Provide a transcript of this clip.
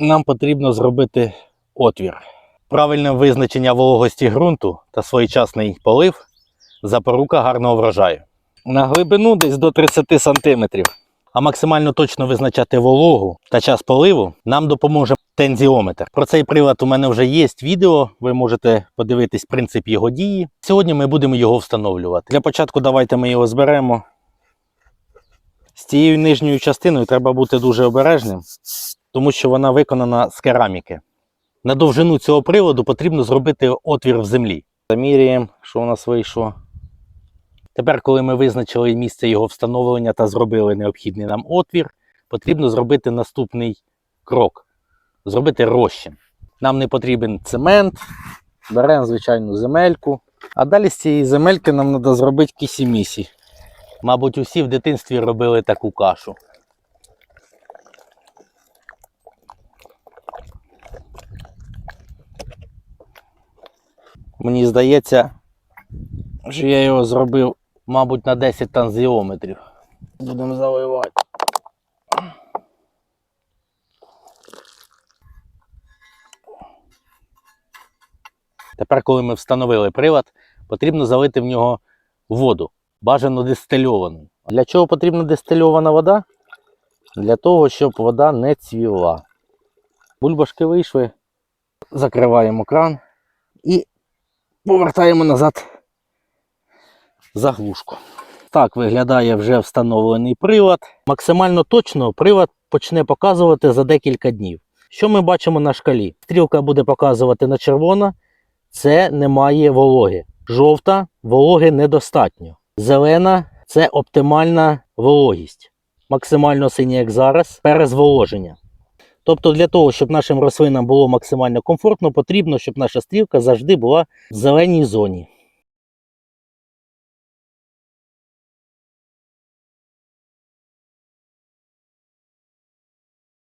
нам потрібно зробити отвір. Правильне визначення вологості ґрунту та своєчасний полив запорука гарного врожаю. На глибину десь до 30 см. А максимально точно визначати вологу та час поливу нам допоможе тензіометр. Про цей прилад у мене вже є відео. Ви можете подивитись принцип його дії. Сьогодні ми будемо його встановлювати. Для початку давайте ми його зберемо. З цією нижньою частиною треба бути дуже обережним, тому що вона виконана з кераміки. На довжину цього приладу потрібно зробити отвір в землі. Заміряємо, що у нас вийшло. Тепер, коли ми визначили місце його встановлення та зробили необхідний нам отвір, потрібно зробити наступний крок зробити розчин. Нам не потрібен цемент, беремо звичайну земельку. А далі з цієї земельки нам треба зробити кісімісі. Мабуть, усі в дитинстві робили таку кашу. Мені здається, що я його зробив, мабуть, на 10 танзіометрів. Будемо заливати. Тепер, коли ми встановили прилад, потрібно залити в нього воду, бажано дистильовану. Для чого потрібна дистильована вода? Для того, щоб вода не цвіла. Бульбашки вийшли, закриваємо кран і повертаємо назад заглушку. Так виглядає вже встановлений прилад. Максимально точно прилад почне показувати за декілька днів. Що ми бачимо на шкалі? Стрілка буде показувати на червоно, це немає вологи. Жовта вологи недостатньо. Зелена це оптимальна вологість. Максимально синя, як зараз, перезволоження. Тобто, для того, щоб нашим рослинам було максимально комфортно, потрібно, щоб наша стрілка завжди була в зеленій зоні.